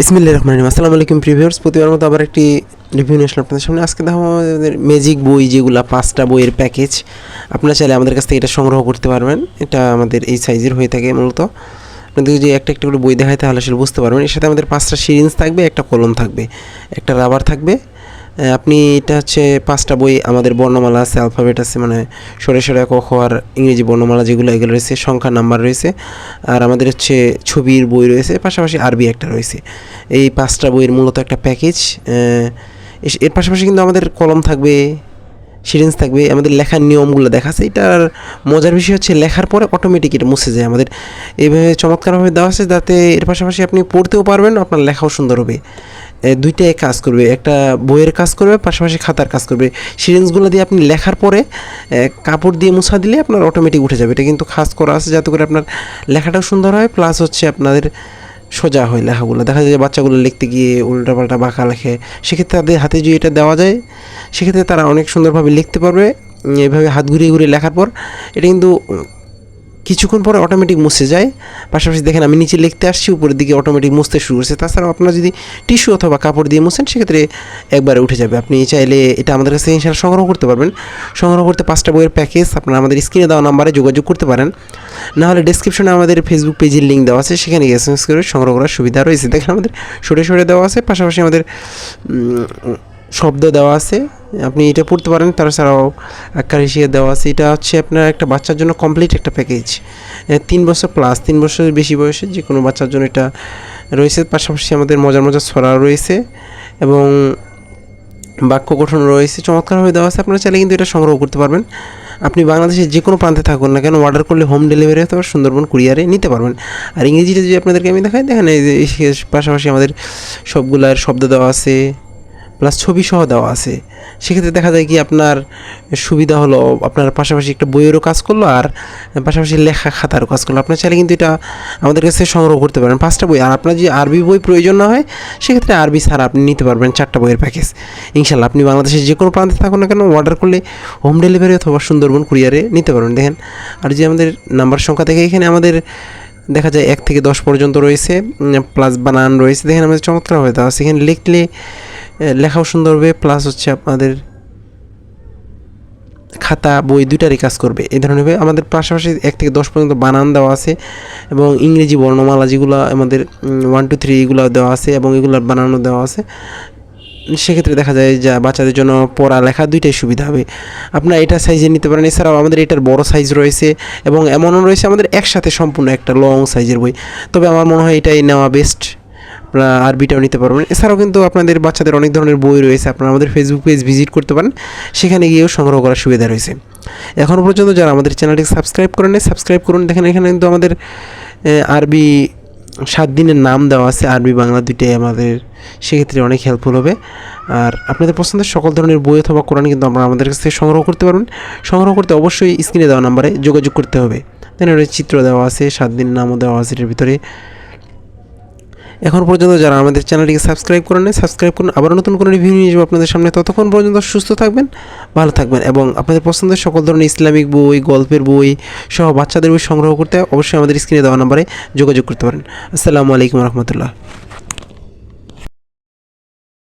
বিসমিল্লা রহমান রহিম। আসসালামু আলাইকুম প্রিভিয়ার্স প্রতিবার মতো আবার একটি রিভিউ নিয়ে আপনাদের সামনে। আজকে দেখো আমাদের ম্যাজিক বই যেগুলো, পাঁচটা বইয়ের প্যাকেজ আপনারা চাইলে আমাদের কাছ থেকে এটা সংগ্রহ করতে পারবেন। এটা আমাদের এই সাইজের হয়ে থাকে মূলত। আপনাদের যদি একটা একটা করে বই দেখায় তাহলে আসলে বুঝতে পারবেন। এর সাথে আমাদের পাঁচটা সিরিঞ্জ থাকবে, একটা কলম থাকবে, একটা রাবার থাকবে আপনি এটা হচ্ছে পাঁচটা বই আমাদের বর্ণমালা আছে অ্যালফাবেট আছে মানে সরে সরে আর ইংরেজি বর্ণমালা যেগুলো, এগুলো রয়েছে সংখ্যা নাম্বার রয়েছে, আর আমাদের হচ্ছে ছবির বই রয়েছে, পাশাপাশি আরবি একটা রয়েছে। এই পাঁচটা বইয়ের মূলত একটা প্যাকেজ এর পাশাপাশি কিন্তু আমাদের কলম থাকবে সিরিঞ্জ থাকবে, আমাদের লেখার নিয়মগুলো দেখাচ্ছে এটার মজার বিষয় হচ্ছে লেখার পরে অটোমেটিক এটা মুছে যায়, আমাদের এইভাবে চমৎকারভাবে দেওয়া আছে, যাতে এর পাশাপাশি আপনি পড়তেও পারবেন, আপনার লেখাও সুন্দর হবে। দুইটাই কাজ করবে। একটা বইয়ের কাজ করবে, পাশাপাশি খাতার কাজ করবে। সিরিঞ্জগুলো দিয়ে আপনি লেখার পরে কাপড় দিয়ে মুছা দিলে আপনার অটোমেটিক উঠে যাবে। এটা কিন্তু খাস করা আছে যাতে করে আপনার লেখাটাও সুন্দর হয় প্লাস হচ্ছে আপনাদের সোজা হয় লেখাগুলো। দেখা যায় যে বাচ্চাগুলো লিখতে গিয়ে উল্টাপাল্টা বাঁকা লেখে। সেক্ষেত্রে তাদের হাতে যদি এটা দেওয়া যায়, সেক্ষেত্রে তারা অনেক সুন্দরভাবে লিখতে পারবে। এভাবে হাত ঘুরিয়ে ঘুরিয়ে লেখার পর, এটা কিন্তু কিছুক্ষণ পরে অটোমেটিক মুছে যায়। পাশাপাশি দেখেন আমি নিচে লিখতে আসছি, উপরের দিকে অটোমেটিক মুছতে শুরু করছে। তাছাড়াও আপনারা যদি টিস্যু অথবা কাপড় দিয়ে মুছেন, সেক্ষেত্রে একবারে উঠে যাবে। আপনি চাইলে এটা আমাদের কাছে ইনশাল্লাহ সংগ্রহ করতে পারবেন। সংগ্রহ করতে পাঁচটা বইয়ের প্যাকেজ আপনারা আমাদের স্ক্রিনে দেওয়া নাম্বারে যোগাযোগ করতে পারেন। না হলে ডিসক্রিপশনে আমাদের ফেসবুক পেজের লিঙ্ক দেওয়া আছে, সেখানে গিয়ে এসএমএস করে সংগ্রহ করার সুবিধা রয়েছে। দেখেন আমাদের সরে সরে দেওয়া আছে, পাশাপাশি আমাদের শব্দ দেওয়া আছে। আপনি এটা পড়তে পারেন। তাছাড়াও হিসেবে দেওয়া আছে। এটা হচ্ছে আপনার একটা বাচ্চার জন্য কমপ্লিট একটা প্যাকেজ তিন বছর প্লাস তিন বছরের বেশি বয়সে যে কোনো বাচ্চার জন্য এটা রয়েছে। পাশাপাশি আমাদের মজার মজার ছড়া রয়েছে এবং বাক্য গঠন রয়েছে। চমৎকারভাবে দেওয়া আছে। আপনারা চাইলে কিন্তু এটা সংগ্রহ করতে পারবেন। আপনি বাংলাদেশের যে কোনো প্রান্তে থাকুন না কেন অর্ডার করলে হোম ডেলিভারি পারে সুন্দরবন কুরিয়ারে নিতে পারবেন। আর ইংরেজিটা যদি আপনাদেরকে আমি দেখাই, দেখেন এই পাশাপাশি আমাদের সবগুলার শব্দ দেওয়া আছে। প্লাস ছবি সহ দেওয়া আছে। সেক্ষেত্রে দেখা যায় কি আপনার সুবিধা হলো, আপনার পাশাপাশি একটা বইয়েরও কাজ করল আর পাশাপাশি লেখা খাতারও কাজ করল। আপনার চাইলে কিন্তু এটা আমাদের কাছে সংগ্রহ করতে পারেন। পাঁচটা বই, আর আপনার যদি আরবি বই প্রয়োজন না হয়, সেক্ষেত্রে আরবি ছাড়া আপনি নিতে পারবেন চারটা বইয়ের প্যাকেজ ইনশাল্লাহ আপনি বাংলাদেশের যে কোনো প্রান্তে থাকুন না কেন অর্ডার করলে হোম ডেলিভারি অথবা সুন্দরবন কুরিয়ারে নিতে পারবেন। দেখেন, আর যে আমাদের নাম্বার সংখ্যা দেখে এখানে আমাদের দেখা যায় এক থেকে দশ পর্যন্ত রয়েছে প্লাস বানান রয়েছে। দেখেন, আমাদের চমৎকার হয়ে দেওয়া আছে। এখানে লিখলে লেখাও সুন্দর হবে প্লাস হচ্ছে আপনাদের খাতা, বই দুইটারই কাজ করবে। এই ধরনের আমাদের পাশাপাশি এক থেকে দশ পর্যন্ত বানান দেওয়া আছে এবং ইংরেজি বর্ণমালা যেগুলো আমাদের ওয়ান টু থ্রি এগুলো দেওয়া আছে এবং এগুলোর বানানো দেওয়া আছে। সেক্ষেত্রে দেখা যায় যা বাচ্চাদের জন্য পড়া লেখা দুইটাই সুবিধা হবে। আপনারা এটা সাইজে নিতে পারেন। এছাড়াও আমাদের এটার বড় সাইজ রয়েছে এবং এমনও রয়েছে আমাদের একসাথে সম্পূর্ণ একটা লং সাইজের বই। তবে আমার মনে হয় এটাই নেওয়া বেস্ট আপনারা আরবিটাও নিতে পারবেন। এছাড়াও কিন্তু আপনাদের বাচ্চাদের অনেক ধরনের বই রয়েছে, আপনারা আমাদের ফেসবুক পেজ ভিজিট করতে পারেন, সেখানে গিয়েও সংগ্রহ করার সুবিধা রয়েছে। এখনও পর্যন্ত যারা আমাদের চ্যানেলটিকে সাবস্ক্রাইব করেন সাবস্ক্রাইব করুন। দেখেন, এখানে কিন্তু আমাদের আরবি সাত দিনের নাম দেওয়া আছে, আরবি বাংলা দুইটাই আমাদের, সেক্ষেত্রে অনেক হেল্পফুল হবে। আর আপনাদের পছন্দের সকল ধরনের বই অথবা কোরআন কিন্তু আমরা আমাদের কাছ থেকে সংগ্রহ করতে পারবেন। সংগ্রহ করতে অবশ্যই স্ক্রিনে দেওয়া নাম্বারে যোগাযোগ করতে হবে। দেন চিত্র দেওয়া আছে, সাত দিনের নামও দেওয়া আছে এটার ভিতরে। এখন পর্যন্ত যারা আমাদের চ্যানেলটিকে সাবস্ক্রাইব করেন সাবস্ক্রাইব করুন। আবার নতুন কোনো রিভিউ নিয়ে যাব আপনাদের সামনে। ততক্ষণ পর্যন্ত সুস্থ থাকবেন, ভালো থাকবেন এবং আপনাদের পছন্দের সকল ধরনের ইসলামিক বই, গল্পের বই সহ বাচ্চাদের বই সংগ্রহ করতে অবশ্যই আমাদের স্ক্রিনে দেওয়া নাম্বারে যোগাযোগ করতে পারেন। আসসালামু আলাইকুম রহমতুল্লাহ।